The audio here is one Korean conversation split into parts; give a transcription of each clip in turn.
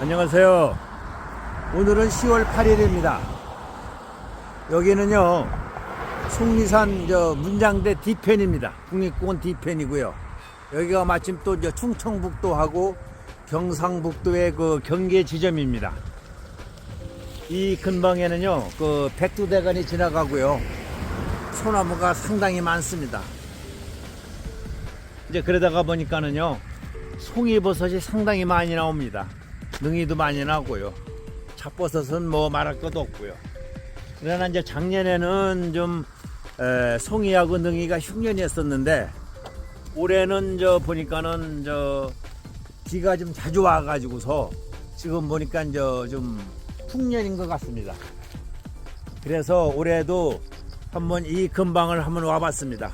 안녕하세요. 오늘은 10월 8일입니다. 여기는요, 속리산 저 문장대 뒤편입니다. 국립공원 뒤편이고요. 여기가 마침 또 이제 충청북도하고 경상북도의 그 경계 지점입니다. 이 근방에는요, 그 백두대간이 지나가고요. 소나무가 상당히 많습니다. 이제 그러다가 보니까는요, 송이버섯이 상당히 많이 나옵니다. 능이도 많이 나고요. 잡버섯은 뭐 말할 것도 없고요. 그러나 이제 작년에는 좀 에, 송이하고 능이가 흉년이었었는데 올해는 저 보니까는 저 비가 좀 자주 와가지고서 지금 보니까 저좀 풍년인 것 같습니다. 그래서 올해도 한번 이 근방을 한번 와봤습니다.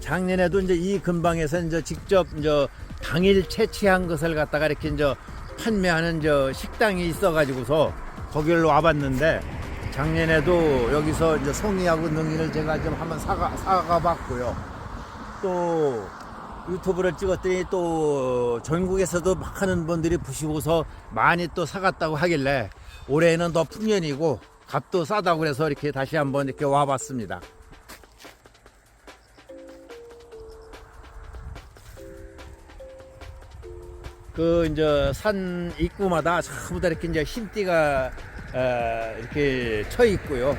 작년에도 이제 이 근방에서 이제 직접 이제 당일 채취한 것을 갖다가 이렇게 이제 판매하는 저 식당이 있어가지고서 거기를 와봤는데 작년에도 여기서 이제 송이하고 능이를 제가 좀 한번 사가 사가봤고요. 또 유튜브를 찍었더니 또 전국에서도 많은 분들이 보시고서 많이 또 사갔다고 하길래 올해는 더 풍년이고 값도 싸다고 그래서 이렇게 다시 한번 이렇게 와봤습니다. 그 이제 산 입구마다 전부 다 이렇게 이제 흰띠가 어, 이렇게 쳐 있고요.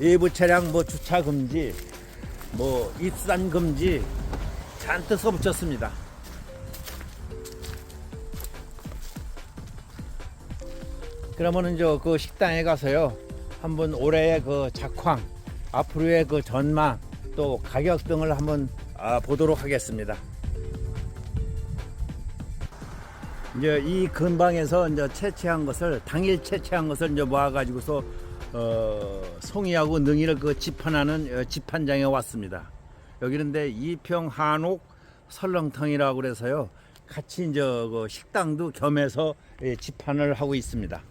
일부 차량 뭐 주차 금지, 뭐 입산 금지 잔뜩 써붙였습니다. 그러면은 저그 식당에 가서요 한번 올해의 그 작황, 앞으로의 그 전망, 또 가격 등을 한번 아, 보도록 하겠습니다. 이제 이 근방에서 이제 채취한 것을 당일 채취한 것을 이제 모아가지고서 어, 송이하고 능이를 그 집판하는 어, 집판장에 왔습니다. 여기는데 이평 한옥 설렁탕이라고 그래서요 같이 이제 그 식당도 겸해서 예, 집판을 하고 있습니다.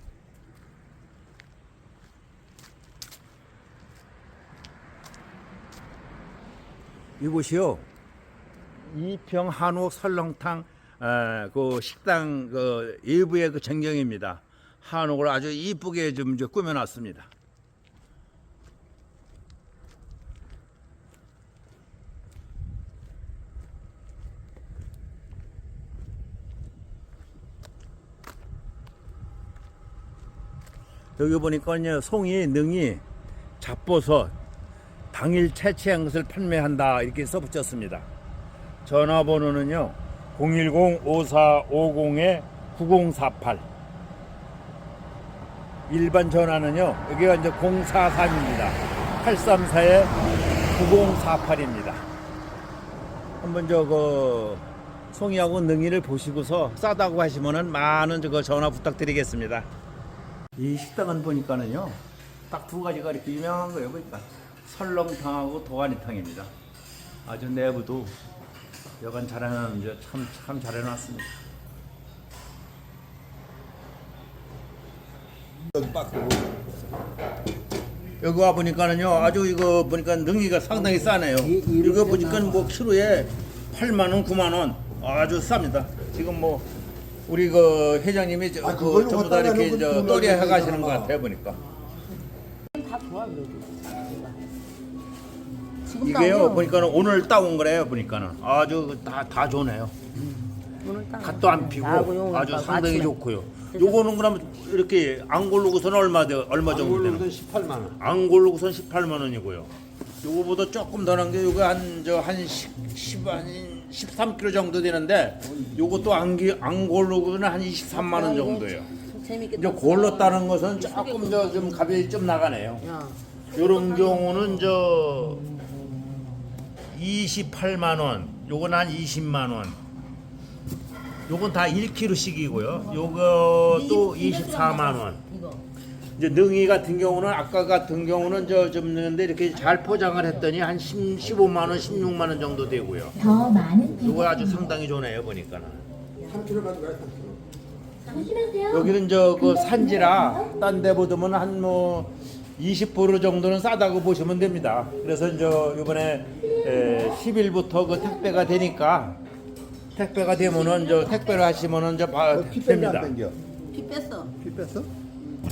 이곳이요 이평 한옥 설렁탕 에, 그 식당 그 일부의 그 전경입니다. 한옥을 아주 이쁘게 좀 꾸며놨습니다. 여기 보니까요 송이, 능이, 잡버섯 당일 채취한 것을 판매한다 이렇게 써붙였습니다. 전화번호는요 010-5450-9048 일반 전화는요 여기가 이제 043입니다. 834에 9048입니다. 한번 저그 송이하고 능이를 보시고서 싸다고 하시면은 많은 저거 전화 부탁드리겠습니다. 이 식당은 보니까는요 딱 두 가지가 이렇게 유명한 거예요 보니까 설렁탕하고 도가니탕입니다. 아주 내부도 여간 잘해놨는 참, 참 잘해놨습니다. 여기 박스 여기 와 보니까는요 아주 이거 보니까 능이가 상당히 싸네요. 이- 이- 이거 보니까 뭐 키로에 8만 원, 9만 원 아주 쌉니다. 지금 뭐 우리 그 회장님이 저, 아, 그 그걸로 전부 다 갖다 이렇게 놓고 저 내야 해가시는. 것 같아요 보니까. 다 좋아 그래도 지금도 이게요 아니에요. 보니까는 오늘 따온 거래요 보니까는 아주 다 다 좋네요. 오늘 딱 갓도 안 피고 나하고 아주 상당히 아침에 좋고요. 요거는 그럼 이렇게 안 고르고서는 얼마 돼- 얼마 정도 되는? 한걸로는 18만 원. 안 고르고선 18만 원이고요. 요거보다 조금 더 난게 요거 한저한 10, 한 13kg 정도 되는데 요것도 안, 기- 안 고르고는 한 23만 원 정도예요. 재밌게 이제 골랐다는 것은 조금 저 좀 가격이 좀 나가네요. 야, 요런 경우는 저 28만 원, 요건 한 20만 원. 요건 다 1kg씩이고요. 요것도 24만 원. 이제 능이 같은 경우는 아까 같은 경우는 저좀 넣는데 이렇게 잘 포장을 했더니 한 10, 15만 원, 16만 원 정도 되고요. 더 많은 요거 아주 상당히 좋네요 보니까는. 3kg 가져가요, 3kg. 조심하세요. 여기는 저 그 산지라 딴 데 보면 한뭐 20% 정도는 싸다고 보시면 됩니다. 그래서 이제 이번에 10일부터 그 택배가 되니까 택배가 되면은 저 택배를 하시면은 저피 뺀게 됩니다. 안 땡겨. 피 뺐어. 피 뺐어?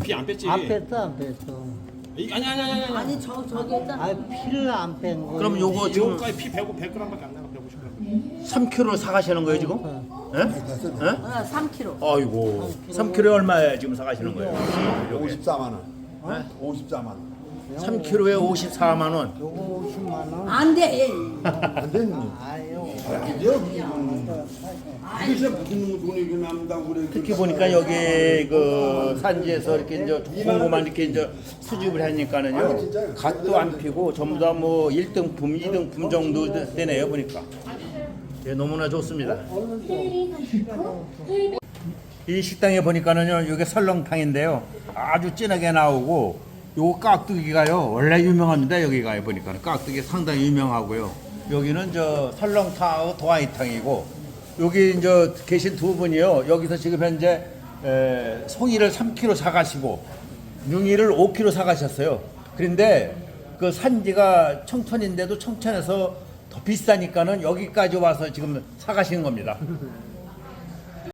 피 안 뺐지? 안 뺐어 안 뺐어 이- 아니 아니 아니 아니. 아니 저 저기 있잖아. 아 피를 안 뺀 거. 그럼 요거 지금 지금까지 피 100, 100g밖에 안 나가 150g. 3kg 사가시는 거예요 지금? 예? 됐어. 예? 어, 3kg. 아이고 3kg 얼마에 지금 사가시는 거예요? 요게 54만 원. 54만 원. 3kg에 54만 원. 요거 50만 원. 안 돼. 안 됐니? 아유. 이게 무슨 돈이 이렇게 남다고 그래. 특히 보니까 여기 그 산지에서 이렇게 이제 공고만 이렇게 이제 수집을 하니까는요 갓도 안 피고 전부 다 뭐 1등품, 2등품 정도 되네요 보니까 예, 너무나 좋습니다. 이 식당에 보니까는요 이게 설렁탕인데요. 아주 진하게 나오고 요거 깍두기가요 원래 유명합니다 여기가. 보니까 깍두기 상당히 유명하고요. 여기는 저 설렁탕하고 도화이탕이고 여기 이제 계신 두 분이요. 여기서 지금 현재 에, 송이를 3kg 사가시고 능이를 5kg 사가셨어요. 그런데 그 산지가 청천인데도 청천에서 더 비싸니까는 여기까지 와서 지금 사가시는 겁니다